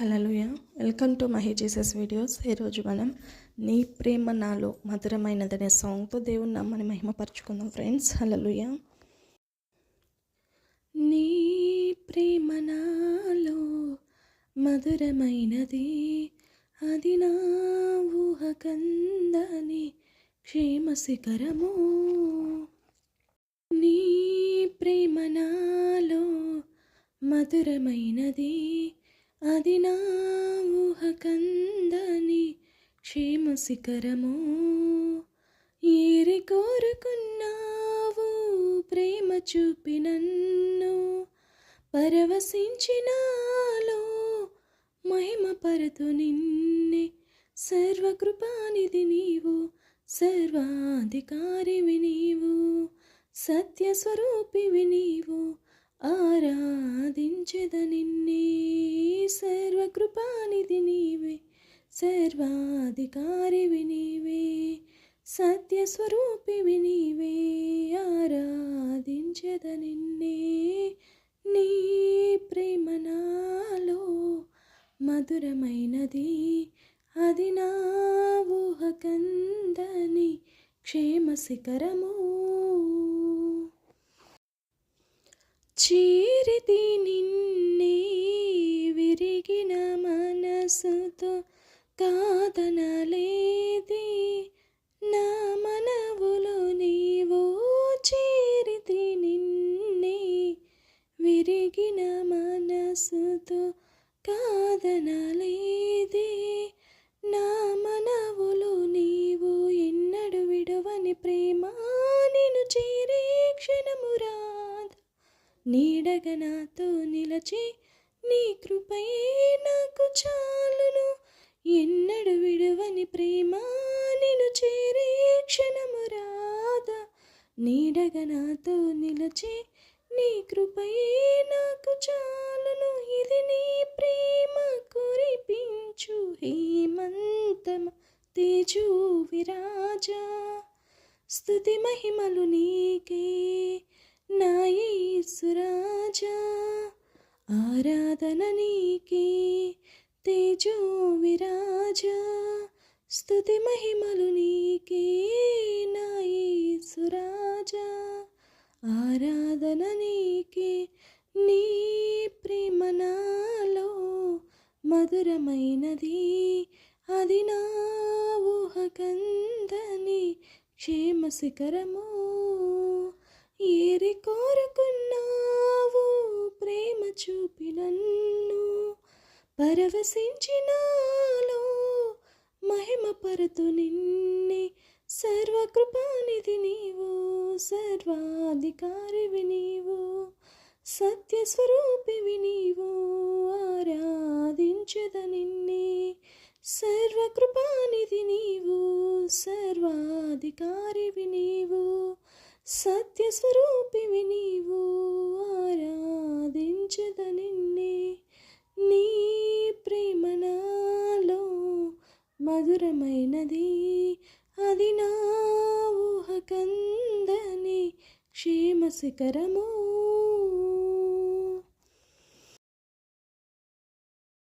హలోయ welcome to మహే Jesus videos. ఈరోజు మనం నీ ప్రేమ నాలో మధురమైనదనే సాంగ్తో దేవుని నమ్మని మహిమపరచుకుందాం ఫ్రెండ్స్. హలలుయ నీ ప్రేమ నాలో మధురమైనది అది నా ఊహ కందని క్షేమ శిఖరము. నీ ప్రేమ నాలో మధురమైనది అది నా ఊహ కందని క్షేమ శిఖరము ఏరి కోరుకున్నావు ప్రేమ చూపి నన్ను పరవశించినాలో మహిమ పరతు నిన్నే. సర్వకృపానిధి నీవు సర్వాధికారివి నీవు సత్యస్వరూపివి నీవు సర్వాధికారి నీవే సత్యస్వరూపివి వినివే ఆరాధించద నిన్నే. నీ ప్రేమ నాలో మధురమైనది అది నా కందని క్షేమ శిఖరము చీరితి నిన్నే విరిగిన మనసుతో కాదనలేది. నా మనవులో నీవు చేరితి నిన్నే విరిగిన మనసుతో కాదనలేది. నా మనవులో నీవు ఎన్నడు విడవని ప్రేమ నేను చేరే క్షణమురాద నీడగ నాతో నిలచి నీ కృపయే నీడగా నాతో నిలచి నీ కృపయే నాకు చాలును. ఇది నీ ప్రేమ కురిపించు హేమంతమ తేజు విరాజా స్థుతి మహిమలు నీకే నాయసురాజా ఆరాధన నీకే తేజో విరాజా స్థుతి మహిమలు నీ క్షేమ శిఖరము ఏరి కోరుకున్నావు ప్రేమ చూపి నన్ను పరవశించినాలో మహిమ పరతు నిన్నే సర్వకృపానిధి నీవు సర్వాధికారివి నీవు సత్యస్వరూపివి నీవు ఆరాధించద నిన్నే సర్వకృపానిధి నీవు. సర్వాధికారివి నీవు సత్యస్వరూపివి నీవు ఆరాధించద నిన్నే. నీ ప్రేమ నాలో మధురమైనది అది నా ఊహకందని క్షేమ శిఖరము